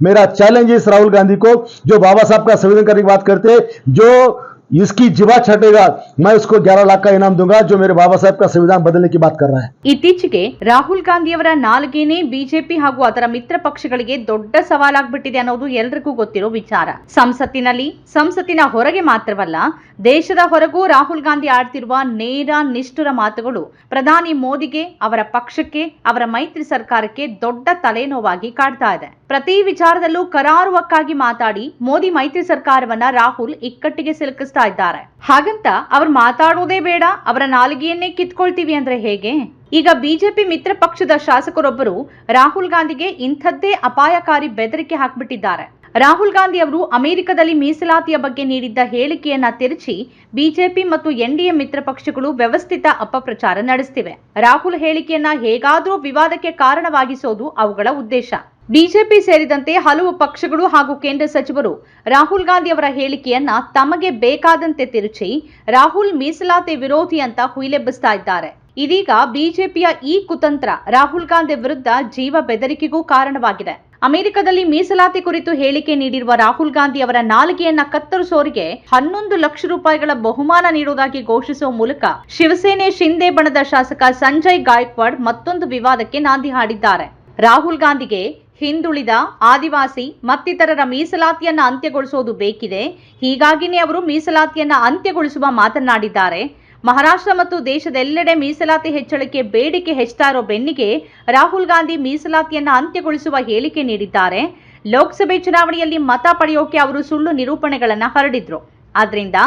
मेरा चैलेंज इस राहुल गांधी को जो बाबा साहब का संविधान करने की बात करते हैं जो इसकी जीवा छटेगा मैं उसको 11 लाख का इनाम दूंगा जो मेरे बाबा साहब का संविधान बदलने की बात कर रहा है ಇತ್ತೀಚೆಗೆ ರಾಹುಲ್ ಗಾಂಧಿಯವರ ನಾಲ್ಗೆನೇ ಬಿಜೆಪಿ ಹಾಗೂ ಅದರ ಮಿತ್ರ ಪಕ್ಷಗಳಿಗೆ ದೊಡ್ಡ ಸವಾಲಾಗ್ಬಿಟ್ಟಿದೆ ಅನ್ನೋದು ಎಲ್ರಿಗೂ ಗೊತ್ತಿರೋ ವಿಚಾರ ಸಂಸತ್ತಿನಲ್ಲಿ ಸಂಸತ್ತಿನ ಹೊರಗೆ ಮಾತ್ರವಲ್ಲ ದೇಶದ ಹೊರಗೂ ರಾಹುಲ್ ಗಾಂಧಿ ಆಡ್ತಿರುವ ನೇರ ನಿಷ್ಠುರ ಮಾತುಗಳು ಪ್ರಧಾನಿ ಮೋದಿಗೆ ಅವರ ಪಕ್ಷಕ್ಕೆ ಅವರ ಮೈತ್ರಿ ಸರ್ಕಾರಕ್ಕೆ ದೊಡ್ಡ ತಲೆನೋವಾಗಿ ಕಾಡ್ತಾ ಇದೆ ಪ್ರತಿ ವಿಚಾರದಲ್ಲೂ ಕರಾರುವಕ್ಕಾಗಿ ಮಾತಾಡಿ ಮೋದಿ ಮೈತ್ರಿ ಸರ್ಕಾರವನ್ನ ರಾಹುಲ್ ಇಕ್ಕಟ್ಟಿಗೆ ಸಿಲುಕಿಸ್ತಾ ಇದ್ದಾರೆ. ಹಾಗಂತ ಅವ್ರು ಮಾತಾಡೋದೇ ಬೇಡ, ಅವರ ನಾಲಿಗೆಯನ್ನೇ ಕಿತ್ಕೊಳ್ತೀವಿ ಅಂದ್ರೆ ಹೇಗೆ? ಈಗ ಬಿಜೆಪಿ ಮಿತ್ರ ಪಕ್ಷದ ಶಾಸಕರೊಬ್ಬರು ರಾಹುಲ್ ಗಾಂಧಿಗೆ ಇಂಥದ್ದೇ ಅಪಾಯಕಾರಿ ಬೆದರಿಕೆ ಹಾಕ್ಬಿಟ್ಟಿದ್ದಾರೆ. ರಾಹುಲ್ ಗಾಂಧಿ ಅವರು ಅಮೆರಿಕದಲ್ಲಿ ಮೀಸಲಾತಿಯ ಬಗ್ಗೆ ನೀಡಿದ್ದ ಹೇಳಿಕೆಯನ್ನ ತಿರುಚಿ ಬಿಜೆಪಿ ಮತ್ತು ಎನ್ಡಿಎ ಮಿತ್ರ ಪಕ್ಷಗಳು ವ್ಯವಸ್ಥಿತ ಅಪಪ್ರಚಾರ ನಡೆಸ್ತಿವೆ. ರಾಹುಲ್ ಹೇಳಿಕೆಯನ್ನ ಹೇಗಾದರೂ ವಿವಾದಕ್ಕೆ ಕಾರಣವಾಗಿಸೋದು ಅವುಗಳ ಉದ್ದೇಶ. ಬಿಜೆಪಿ ಸೇರಿದಂತೆ ಹಲವು ಪಕ್ಷಗಳು ಹಾಗೂ ಕೇಂದ್ರ ಸಚಿವರು ರಾಹುಲ್ ಗಾಂಧಿ ಅವರ ಹೇಳಿಕೆಯನ್ನ ತಮಗೆ ಬೇಕಾದಂತೆ ತಿರುಚಿ ರಾಹುಲ್ ಮೀಸಲಾತಿ ವಿರೋಧಿ ಅಂತ ಹುಯಿಲೆಬ್ಬಿಸ್ತಾ ಇದ್ದಾರೆ. ಇದೀಗ ಬಿಜೆಪಿಯ ಈ ಕುತಂತ್ರ ರಾಹುಲ್ ಗಾಂಧಿ ವಿರುದ್ಧ ಜೀವ ಬೆದರಿಕೆಗೂ ಕಾರಣವಾಗಿದೆ. ಅಮೆರಿಕದಲ್ಲಿ ಮೀಸಲಾತಿ ಕುರಿತು ಹೇಳಿಕೆ ನೀಡಿರುವ ರಾಹುಲ್ ಗಾಂಧಿ ಅವರ ನಾಲಿಗೆಯನ್ನ ಕತ್ತರಿಸೋರಿಗೆ ಹನ್ನೊಂದು ಲಕ್ಷ ರೂಪಾಯಿಗಳ ಬಹುಮಾನ ನೀಡುವುದಾಗಿ ಘೋಷಿಸುವ ಮೂಲಕ ಶಿವಸೇನೆ ಶಿಂದೆ ಬಣದ ಶಾಸಕ ಸಂಜಯ್ ಗಾಯಕ್ವಾಡ್ ಮತ್ತೊಂದು ವಿವಾದಕ್ಕೆ ನಾಂದಿ ಹಾಡಿದ್ದಾರೆ. ರಾಹುಲ್ ಗಾಂಧಿಗೆ ಹಿಂದುಳಿದ ಆದಿವಾಸಿ ಮತ್ತಿತರರ ಮೀಸಲಾತಿಯನ್ನ ಅಂತ್ಯಗೊಳಿಸೋದು ಬೇಕಿದೆ. ಹೀಗಾಗಿನೇ ಅವರು ಮೀಸಲಾತಿಯನ್ನ ಅಂತ್ಯಗೊಳಿಸುವ ಮಾತನಾಡಿದ್ದಾರೆ ಮಹಾರಾಷ್ಟ್ರ ಮತ್ತು ದೇಶದೆಲ್ಲೆಡೆ ಮೀಸಲಾತಿ ಹೆಚ್ಚಳಕ್ಕೆ ಬೇಡಿಕೆ ಹೆಚ್ಚುತ್ತಾ ಇರೋ ಬೆನ್ನಿಗೆ ರಾಹುಲ್ ಗಾಂಧಿ ಮೀಸಲಾತಿಯನ್ನ ಅಂತ್ಯಗೊಳಿಸುವ ಹೇಳಿಕೆ ನೀಡಿದ್ದಾರೆ. ಲೋಕಸಭೆ ಚುನಾವಣೆಯಲ್ಲಿ ಮತ ಪಡೆಯೋಕೆ ಅವರು ಸುಳ್ಳು ನಿರೂಪಣೆಗಳನ್ನು ಹರಡಿದ್ರು. ಆದ್ರಿಂದ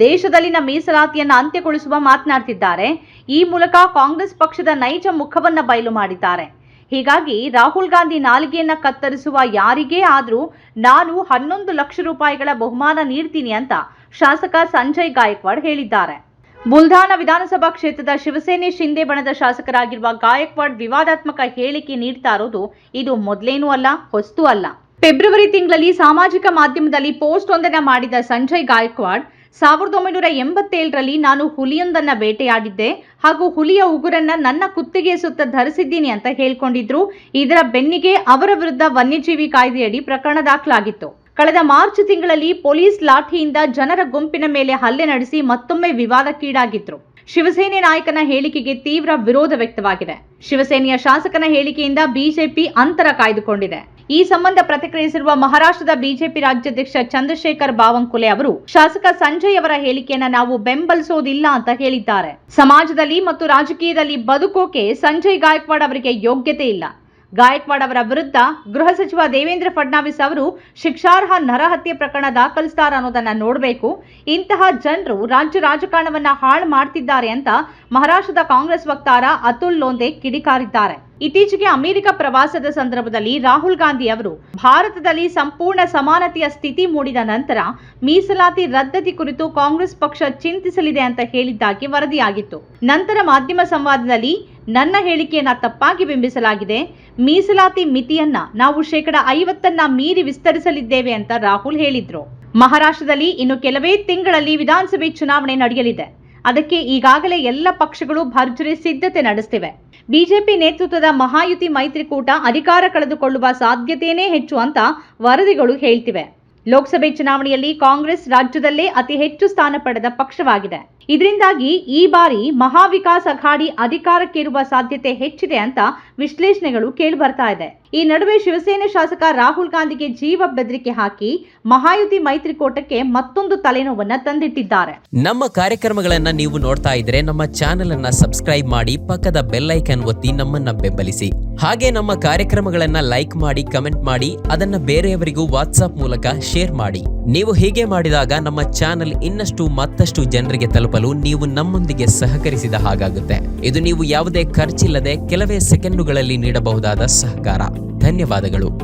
ದೇಶದಲ್ಲಿನ ಮೀಸಲಾತಿಯನ್ನ ಅಂತ್ಯಗೊಳಿಸುವ ಮಾತನಾಡ್ತಿದ್ದಾರೆ. ಈ ಮೂಲಕ ಕಾಂಗ್ರೆಸ್ ಪಕ್ಷದ ನೈಜ ಮುಖವನ್ನ ಬಯಲು ಮಾಡಿದ್ದಾರೆ. ಹೀಗಾಗಿ ರಾಹುಲ್ ಗಾಂಧಿ ನಾಲಿಗೆಯನ್ನ ಕತ್ತರಿಸುವ ಯಾರಿಗೇ ಆದ್ರೂ ನಾನು ಹನ್ನೊಂದು ಲಕ್ಷ ರೂಪಾಯಿಗಳ ಬಹುಮಾನ ನೀಡ್ತೀನಿ ಅಂತ ಶಾಸಕ ಸಂಜಯ್ ಗಾಯಕ್ವಾಡ್ ಹೇಳಿದ್ದಾರೆ. ಬುಲ್ಧಾನ ವಿಧಾನಸಭಾ ಕ್ಷೇತ್ರದ ಶಿವಸೇನೆ ಶಿಂದೆ ಬಣದ ಶಾಸಕರಾಗಿರುವ ಗಾಯಕ್ವಾಡ್ ವಿವಾದಾತ್ಮಕ ಹೇಳಿಕೆ ನೀಡ್ತಾ ಇರೋದು ಇದು ಮೊದಲೇನೂ ಅಲ್ಲ, ಹೊಸ್ತು ಅಲ್ಲ. ಫೆಬ್ರವರಿ ತಿಂಗಳಲ್ಲಿ ಸಾಮಾಜಿಕ ಮಾಧ್ಯಮದಲ್ಲಿ ಪೋಸ್ಟ್ ಒಂದನ್ನ ಮಾಡಿದ ಸಂಜಯ್ ಗಾಯಕ್ವಾಡ್ ಸಾವಿರದ ಒಂಬೈನೂರ ಎಂಬತ್ತೇಳರಲ್ಲಿ ನಾನು ಹುಲಿಯೊಂದನ್ನ ಬೇಟೆಯಾಡಿದ್ದೆ. ಹಾಗೂ ಹುಲಿಯ ಉಗುರನ್ನ ನನ್ನ ಕುತ್ತಿಗೆ ಸುತ್ತ ಧರಿಸಿದ್ದೀನಿ ಅಂತ ಹೇಳ್ಕೊಂಡಿದ್ರು. ಇದರ ಬೆನ್ನಿಗೆ ಅವರ ವಿರುದ್ಧ ವನ್ಯಜೀವಿ ಕಾಯ್ದೆಯಡಿ ಪ್ರಕರಣ ದಾಖಲಾಗಿತ್ತು. ಕಳೆದ ಮಾರ್ಚ್ ತಿಂಗಳಲ್ಲಿ ಪೊಲೀಸ್ ಲಾಠಿಯಿಂದ ಜನರ ಗುಂಪಿನ ಮೇಲೆ ಹಲ್ಲೆ ನಡೆಸಿ ಮತ್ತೊಮ್ಮೆ ವಿವಾದಕ್ಕೀಡಾಗಿದ್ರು. ಶಿವಸೇನೆ ನಾಯಕನ ಹೇಳಿಕೆಗೆ ತೀವ್ರ ವಿರೋಧ ವ್ಯಕ್ತವಾಗಿದೆ. ಶಿವಸೇನೆಯ ಶಾಸಕನ ಹೇಳಿಕೆಯಿಂದ ಬಿಜೆಪಿ ಅಂತರ ಕಾಯ್ದುಕೊಂಡಿದೆ. ಈ ಸಂಬಂಧ ಪ್ರತಿಕ್ರಿಯಿಸಿರುವ ಮಹಾರಾಷ್ಟ್ರದ ಬಿಜೆಪಿ ರಾಜ್ಯಾಧ್ಯಕ್ಷ ಚಂದ್ರಶೇಖರ್ ಬಾವಂಕುಲೆ ಅವರು, ಶಾಸಕ ಸಂಜಯ್ ಅವರ ಹೇಳಿಕೆಯನ್ನ ನಾವು ಬೆಂಬಲಿಸೋದಿಲ್ಲ ಅಂತ ಹೇಳಿದ್ದಾರೆ. ಸಮಾಜದಲ್ಲಿ ಮತ್ತು ರಾಜಕೀಯದಲ್ಲಿ ಬದುಕೋಕೆ ಸಂಜಯ್ ಗಾಯಕ್ವಾಡ್ ಅವರಿಗೆ ಯೋಗ್ಯತೆ ಇಲ್ಲ. ಗಾಯಕ್ವಾಡ್ ಅವರ ವಿರುದ್ಧ ಗೃಹ ಸಚಿವ ದೇವೇಂದ್ರ ಫಡ್ನಾವಿಸ್ ಅವರು ಶಿಕ್ಷಾರ್ಹ ನರಹತ್ಯೆ ಪ್ರಕರಣ ದಾಖಲಿಸ್ತಾರ ಅನ್ನೋದನ್ನ ನೋಡಬೇಕು. ಇಂತಹ ಜನರು ರಾಜ್ಯ ರಾಜಕಾರಣವನ್ನ ಹಾಳು ಮಾಡ್ತಿದ್ದಾರೆ ಅಂತ ಮಹಾರಾಷ್ಟ್ರದ ಕಾಂಗ್ರೆಸ್ ವಕ್ತಾರ ಅತುಲ್ ಲೋಂದೆ ಕಿಡಿಕಾರಿದ್ದಾರೆ. ಇತ್ತೀಚೆಗೆ ಅಮೆರಿಕ ಪ್ರವಾಸದ ಸಂದರ್ಭದಲ್ಲಿ ರಾಹುಲ್ ಗಾಂಧಿ ಅವರು ಭಾರತದಲ್ಲಿ ಸಂಪೂರ್ಣ ಸಮಾನತೆಯ ಸ್ಥಿತಿ ಮೂಡಿದ ನಂತರ ಮೀಸಲಾತಿ ರದ್ದತಿ ಕುರಿತು ಕಾಂಗ್ರೆಸ್ ಪಕ್ಷ ಚಿಂತಿಸಲಿದೆ ಅಂತ ಹೇಳಿದ್ದಾಗಿ ವರದಿಯಾಗಿತ್ತು. ನಂತರ ಮಾಧ್ಯಮ ಸಂವಾದದಲ್ಲಿ ನನ್ನ ಹೇಳಿಕೆಯನ್ನ ತಪ್ಪಾಗಿ ಬಿಂಬಿಸಲಾಗಿದೆ. ಮೀಸಲಾತಿ ಮಿತಿಯನ್ನ ನಾವು ಶೇಕಡ ಐವತ್ತನ್ನ ಮೀರಿ ವಿಸ್ತರಿಸಲಿದ್ದೇವೆ ಅಂತ ರಾಹುಲ್ ಹೇಳಿದ್ರು. ಮಹಾರಾಷ್ಟ್ರದಲ್ಲಿ ಇನ್ನು ಕೆಲವೇ ತಿಂಗಳಲ್ಲಿ ವಿಧಾನಸಭೆ ಚುನಾವಣೆ ನಡೆಯಲಿದೆ. ಅದಕ್ಕೆ ಈಗಾಗಲೇ ಎಲ್ಲ ಪಕ್ಷಗಳು ಭರ್ಜರಿ ಸಿದ್ಧತೆ ನಡೆಸ್ತಿವೆ. ಬಿಜೆಪಿ ನೇತೃತ್ವದ ಮಹಾಯುತಿ ಮೈತ್ರಿಕೂಟ ಅಧಿಕಾರ ಕಳೆದುಕೊಳ್ಳುವ ಸಾಧ್ಯತೆಯೇ ಹೆಚ್ಚು ಅಂತ ವರದಿಗಳು ಹೇಳ್ತಿವೆ. ಲೋಕಸಭೆ ಚುನಾವಣೆಯಲ್ಲಿ ಕಾಂಗ್ರೆಸ್ ರಾಜ್ಯದಲ್ಲೇ ಅತಿ ಹೆಚ್ಚು ಸ್ಥಾನ ಪಡೆದ ಪಕ್ಷವಾಗಿದೆ. ಇದರಿಂದಾಗಿ ಈ ಬಾರಿ ಮಹಾವಿಕಾಸ್ ಅಘಾಡಿ ಅಧಿಕಾರಕ್ಕೇರುವ ಸಾಧ್ಯತೆ ಹೆಚ್ಚಿದೆ ಅಂತ ವಿಶ್ಲೇಷಣೆಗಳು ಕೇಳಿಬರ್ತಾ ಇದೆ. ಈ ನಡುವೆ ಶಿವಸೇನೆ ಶಾಸಕ ರಾಹುಲ್ ಗಾಂಧಿಗೆ ಜೀವ ಬೆದರಿಕೆ ಹಾಕಿ ಮಹಾಯುತಿ ಮೈತ್ರಿಕೂಟಕ್ಕೆ ಮತ್ತೊಂದು ತಲೆನೋವನ್ನ ತಂದಿಟ್ಟಿದ್ದಾರೆ. ನಮ್ಮ ಕಾರ್ಯಕ್ರಮಗಳನ್ನ ನೀವು ನೋಡ್ತಾ ಇದ್ರೆ ನಮ್ಮ ಚಾನೆಲ್ ಅನ್ನ ಸಬ್ಸ್ಕ್ರೈಬ್ ಮಾಡಿ ಪಕ್ಕದ ಬೆಲ್ಲೈಕನ್ ಒತ್ತಿ ನಮ್ಮನ್ನ ಬೆಂಬಲಿಸಿ. ಹಾಗೆ ನಮ್ಮ ಕಾರ್ಯಕ್ರಮಗಳನ್ನ ಲೈಕ್ ಮಾಡಿ, ಕಮೆಂಟ್ ಮಾಡಿ, ಅದನ್ನ ಬೇರೆಯವರಿಗೂ ವಾಟ್ಸ್ಆಪ್ ಮೂಲಕ ಶೇರ್ ಮಾಡಿ. ನೀವು ಹೀಗೆ ಮಾಡಿದಾಗ ನಮ್ಮ ಚಾನೆಲ್ ಇನ್ನಷ್ಟು ಮತ್ತಷ್ಟು ಜನರಿಗೆ ತಲುಪಲು ನೀವು ನಮ್ಮೊಂದಿಗೆ ಸಹಕರಿಸಿದ ಹಾಗಾಗುತ್ತೆ. ಇದು ನೀವು ಯಾವುದೇ ಖರ್ಚಿಲ್ಲದೆ ಕೆಲವೇ ಸೆಕೆಂಡುಗಳಲ್ಲಿ ನೀಡಬಹುದಾದ ಸಹಕಾರ. ಧನ್ಯವಾದಗಳು.